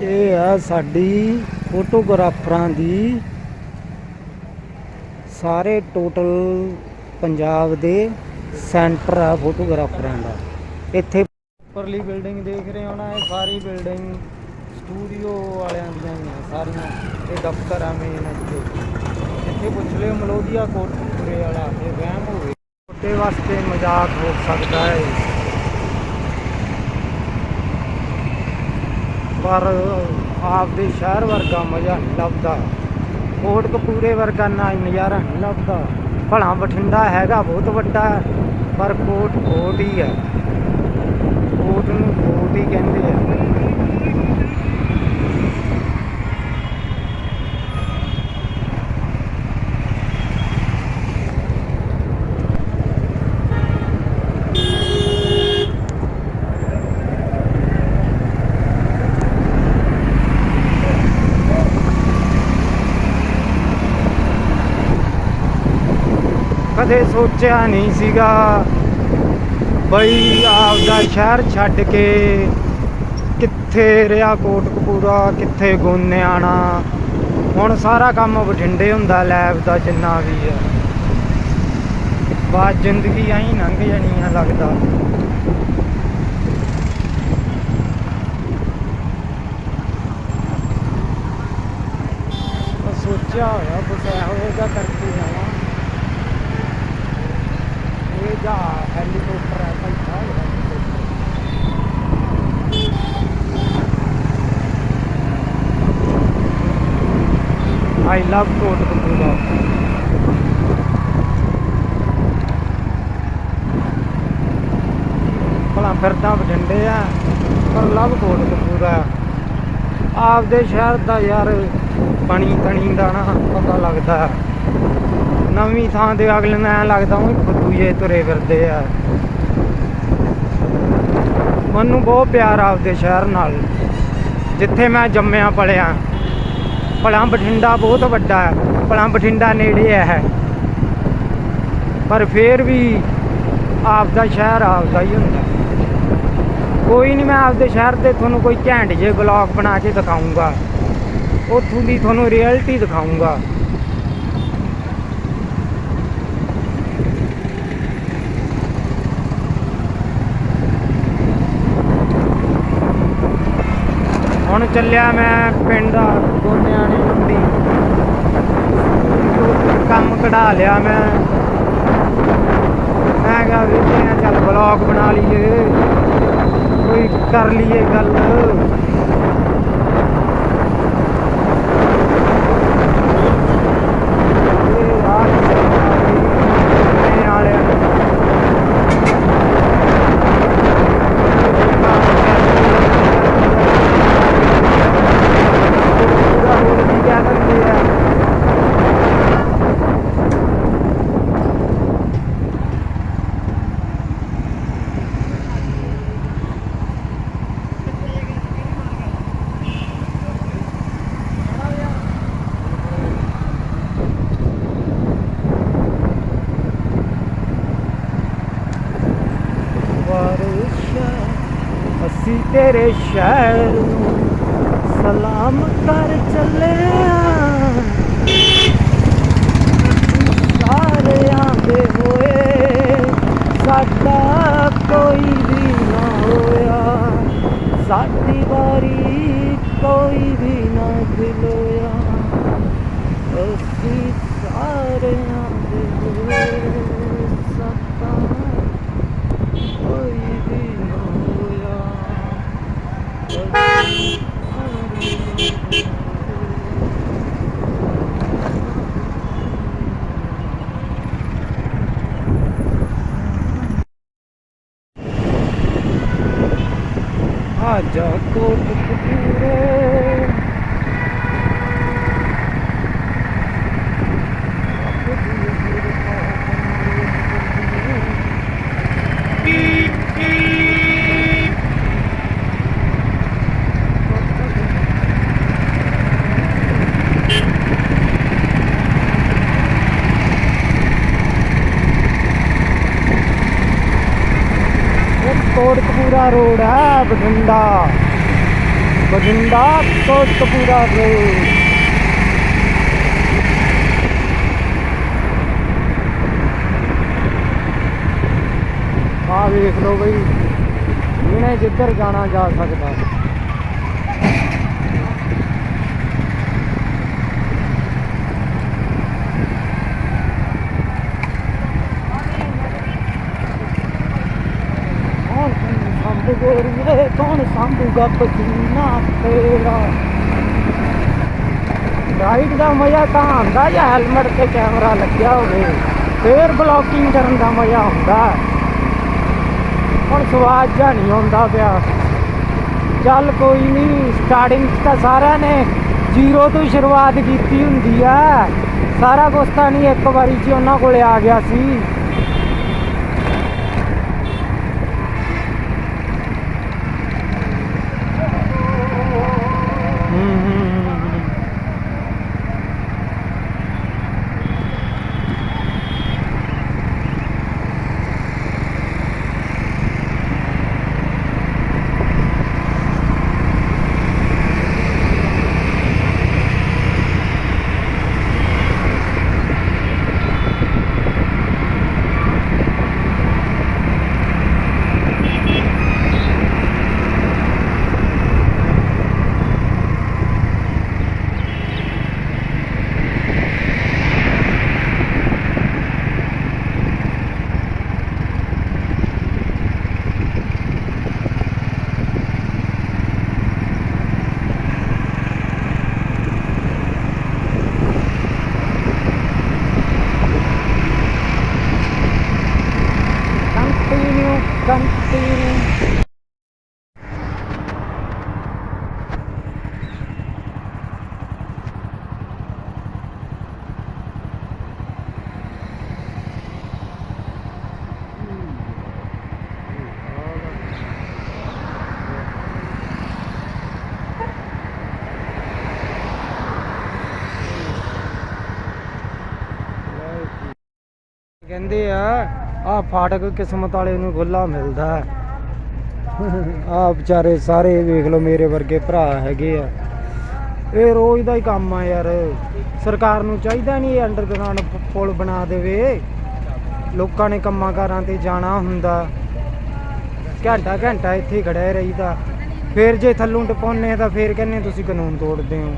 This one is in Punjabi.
ਇਹ ਆ ਸਾਡੀ ਫੋਟੋਗ੍ਰਾਫਰਾਂ ਦੀ ਸਾਰੇ ਟੋਟਲ ਪੰਜਾਬ ਦੇ ਸੈਂਟਰ ਆ ਫੋਟੋਗ੍ਰਾਫਰਾਂ ਦਾ। ਇੱਥੇ ਉੱਪਰਲੀ ਬਿਲਡਿੰਗ ਦੇਖ ਰਹੇ ਹੋ ਨਾ, ਇਹ ਸਾਰੀ ਬਿਲਡਿੰਗ ਸਟੂਡੀਓ ਵਾਲਿਆਂ ਦੀਆਂ ਹੀ ਆ ਸਾਰੀਆਂ। ਇਹ ਦਫ਼ਤਰ ਆ ਮੇਨ ਇੱਥੇ। ਇੱਥੇ ਪੁੱਛ ਲਿਓ ਮਲੋਦੀਆ ਕੋਟਪੁਰੇ ਵਾਲਾ, ਇਹ ਵਹਿਮ ਹੋਵੇ ਛੋਟੇ ਵਾਸਤੇ ਮਜ਼ਾਕ ਹੋ ਸਕਦਾ ਹੈ। ਪਰ ਆਪਦੇ ਸ਼ਹਿਰ ਵਰਗਾ ਮਜ਼ਾ ਨਹੀਂ ਲੱਭਦਾ। ਕੋਟਕਪੂਰੇ ਵਰਗਾ ਨਾ ਨਜ਼ਾਰਾ ਨਹੀਂ ਲੱਭਦਾ। ਭਲਾ ਬਠਿੰਡਾ ਹੈਗਾ, ਬਹੁਤ ਵੱਡਾ ਪਰ ਕੋਟ ਕੋਟ ਹੀ ਹੈ। ਕੋਟ ਨੂੰ ਕੋਟ ਹੀ ਕਹਿੰਦੇ ਆ ਕਦੇ ਸੋਚਿਆ ਨਹੀਂ ਸੀਗਾ ਬਈ ਆਪਦਾ ਸ਼ਹਿਰ ਛੱਡ ਕੇ ਕਿੱਥੇ ਰਿਹਾ ਕੋਟਕਪੂਰਾ, ਕਿੱਥੇ ਗੋਨਿਆਣਾ। ਹੁਣ ਸਾਰਾ ਕੰਮ ਬਠਿੰਡੇ ਹੁੰਦਾ, ਲੈਬ ਦਾ ਜਿੰਨਾ ਵੀ ਹੈ। ਬਾਅਦ ਜ਼ਿੰਦਗੀ ਐਂ ਲੰਘ ਜਾਣੀ ਆ ਲੱਗਦਾ। ਸੋਚਿਆ ਹੋਇਆ ਕੁਛ ਇਹੋ ਜਿਹਾ ਕਰਕੇ ਜਾਵਾਂ। ਜਾ ਹੈਲੀਕਾਪਟਰ ਹੈ ਭਾਈ ਸਾਹਿਬ ਆਈ ਲਵ ਕੋਟਕਪੂਰਾ ਭਲਾ ਫਿਰਦਾ ਬਠਿੰਡੇ ਆ, ਪਰ ਲਵ ਕੋਟ ਕੋਟਕਪੂਰਾ ਆਪਦੇ ਸ਼ਹਿਰ ਦਾ ਯਾਰ ਬਣੀ ਤਣੀ ਦਾ ਨਾ ਪਤਾ ਲੱਗਦਾ। ਨਵੀਂ ਥਾਂ ਤੇ ਅਗਲੇ ਨੂੰ ਐਂ ਲੱਗਦਾ ਉਹ ਫੁੱਦੂ ਜੇ ਤੁਰੇ ਫਿਰਦੇ ਆ। ਮੈਨੂੰ ਬਹੁਤ ਪਿਆਰ ਆਪਦੇ ਸ਼ਹਿਰ ਨਾਲ। ਜਿੱਥੇ ਮੈਂ ਜੰਮਿਆ ਪਲਿਆ ਭਲਾ ਬਠਿੰਡਾ ਬਹੁਤ ਵੱਡਾ ਹੈ। ਭਲਾ ਬਠਿੰਡਾ ਨੇੜੇ ਹੈ ਪਰ ਫੇਰ ਵੀ ਆਪਦਾ ਸ਼ਹਿਰ ਆਪਦਾ ਹੀ ਹੁੰਦਾ। ਕੋਈ ਨਹੀਂ ਮੈਂ ਆਪਦੇ ਸ਼ਹਿਰ ਤੇ ਤੁਹਾਨੂੰ ਕੋਈ ਘੈਂਟ ਜੇ ਬਲੌਗ ਬਣਾ ਕੇ ਦਿਖਾਉਂਗਾ ਉੱਥੋਂ ਦੀ ਤੁਹਾਨੂੰ ਰਿਐਲਿਟੀ ਦਿਖਾਉਂਗਾ ਹੁਣ ਚੱਲਿਆ ਮੈਂ ਪਿੰਡ ਗੋਨਿਆਣੀ ਮੰਡੀ। ਕੰਮ ਕਢਾ ਲਿਆ ਮੈਂ। ਮੈਂ ਕਿਹਾ ਵੇਖਦੇ ਚੱਲ ਬਲੌਗ ਬਣਾ ਲਈਏ। ਕੋਈ ਕਰ ਲਈਏ ਗੱਲ ਇਹ ਆ ਇਹ ਵਾਲਿਆਂ ਨੂੰ ਪੂਰਾ ਰੋਡ ਵੀ ਕਹਿ ਦਿੰਦੇ ਆ ਵਾਰਿਸ਼ਾ ਅਸੀਂ ਤੇਰੇ ਸ਼ਹਿਰ। ਨੂੰ ਸਲਾਮ ਕਰ ਚੱਲੇ ਆਂ jago ਕੋਟਕਪੂਰਾ ਰੋਡ ਹੈ, ਬਠਿੰਡਾ। ਬਠਿੰਡਾ ਕੋਟਪੂਰਾ ਰੋਡ। ਆ ਵੇਖ ਲਓ ਬਈ, ਇਹਨੇ ਜਿੱਧਰ ਜਾਣਾ ਜਾ ਸਕਦਾ ਕੌਣ ਸੰਭੂ ਗੋਰੀਏ ਕੌਣ ਸੰਭੂਗਾ ਪਸੀਨਾ ਤੇਰਾ? ਰਾਈਡ ਦਾ ਮਜ਼ਾ ਤਾਂ ਆਉਂਦਾ ਜੇ ਹੈਲਮਟ ਤੇ ਕੈਮਰਾ ਲੱਗਿਆ ਹੋਵੇ। ਫੇਰ ਬਲੌਕਿੰਗ ਕਰਨ ਦਾ ਮਜ਼ਾ ਆਉਂਦਾ। ਹੁਣ ਸਵਾਦ ਜਾਂ ਨਹੀਂ ਆਉਂਦਾ ਪਿਆ। ਚੱਲ ਕੋਈ ਨਹੀਂ ਸਟਾਰਟਿੰਗ 'ਚ ਤਾਂ ਸਾਰਿਆਂ ਨੇ ਜ਼ੀਰੋ ਤੋਂ ਸ਼ੁਰੂਆਤ ਕੀਤੀ ਹੁੰਦੀ ਆ। ਸਾਰਾ ਕੁਛ ਤਾਂ ਨਹੀਂ, ਇੱਕ ਵਾਰੀ 'ਚ ਉਹਨਾਂ ਕੋਲੇ ਆ ਗਿਆ ਸੀ ਹੂੰ ਹੂੰ ਹੂੰ ਹੂੰ Continue, continue. ਕਹਿੰਦੇ ਆ ਆ ਫਾਟਕ ਕਿਸਮਤ ਵਾਲੇ ਨੂੰ ਖੁੱਲਾ ਮਿਲਦਾ ਆ ਵਿਚਾਰੇ ਸਾਰੇ ਵੇਖ ਲਓ ਮੇਰੇ ਵਰਗੇ ਭਰਾ ਹੈਗੇ ਆ। ਇਹ ਰੋਜ਼ ਦਾ ਹੀ ਕੰਮ ਆ ਯਾਰ। ਸਰਕਾਰ ਨੂੰ ਚਾਹੀਦਾ ਨਹੀਂ ਅੰਡਰਗਰਾਉਂਡ ਪੁਲ ਬਣਾ ਦੇਵੇ। ਲੋਕਾਂ ਨੇ ਕੰਮਾਂ ਕਾਰਾਂ ਤੇ ਜਾਣਾ ਹੁੰਦਾ। ਘੰਟਾ ਘੰਟਾ ਇੱਥੇ ਹੀ ਖੜਿਆ ਰਹੀਦਾ। ਫੇਰ ਜੇ ਥੱਲੋਂ ਟਪਾਉਂਦੇ ਤਾਂ ਫੇਰ ਕਹਿੰਦੇ ਤੁਸੀਂ ਕਾਨੂੰਨ ਤੋੜਦੇ ਹੋ?